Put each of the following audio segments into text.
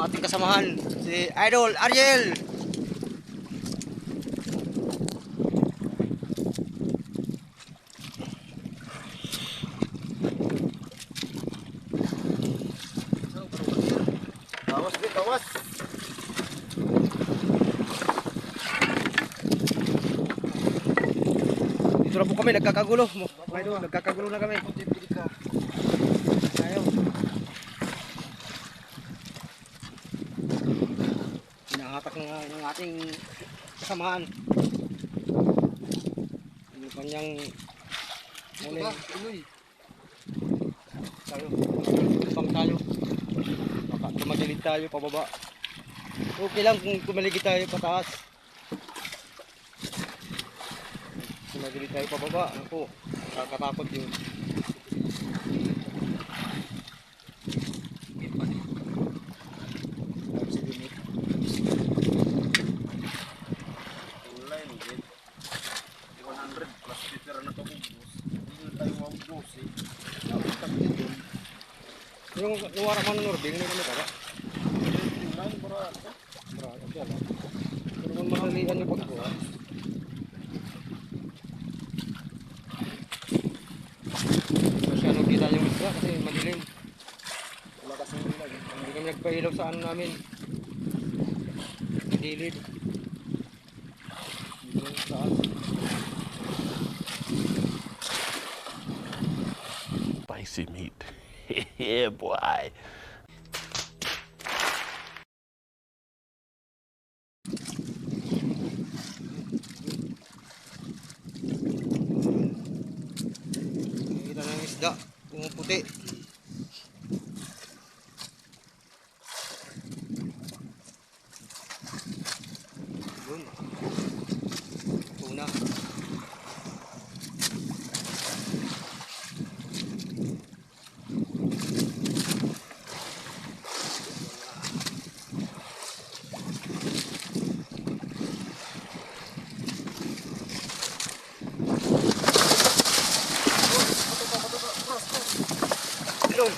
ang ating kasamahan, si Idol Ariel. Bawas bawas. Dito na po kami, nagkakagulo. Idol, nagkakagulo na kami. Ayaw. Hinahatak ng, ng ating kasamahan. Yung kanyang muli. Tayo. Tupang tayo. Baka tumagilid tayo pababa. Okay lang kung tumaligid tayo pataas. Tumagilid tayo pababa. Ako, nakakatakot yun. Online, din. 100 plus liter na to kung bus. Hindi na tayo maubos eh. Nakutang din yun. Yung nuwara man Nording, hindi kami kaya. Online, barato. Marami siya lang. Pero kung madalian yung pagkuha. Masyadong kita yung isla kasi madilim. Wala kasing ilag. Hindi kami nagpahilaw sa ano namin. Gilid. Dito lang sa taas. Spicy meat. yeah, boy. Kita ng isda. Pumuputi. Yun.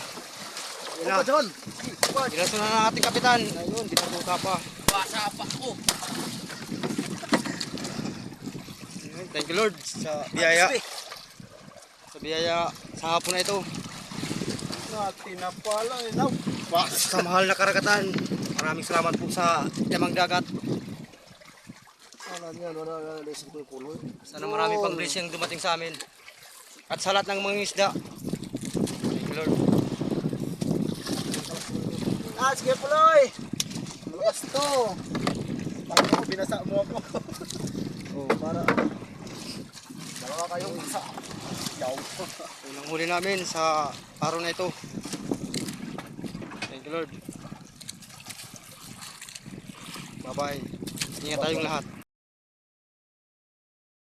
Yun na. Ginaso na ng ating kapitan. Ayun, binabuka pa. Basa pa ako! Thank you Lord sa biyaya. Sa biyaya sa hapon na ito. Natin na pala eh. Bas! Sa mahal na karagatan. Maraming salamat po sa Yamang Dagat. Eh. Sana marami pang blessing dumating sa amin. At sa lahat ng mga isda. Thank you Lord. Ah, sige puloy! Malakas to! Parang ako, binasa mo ako. oh, para... Dalawa kayong isa. Yaw. Yun ang huli namin sa araw na ito. Thank you Lord. Bye bye. Ingat tayong lahat.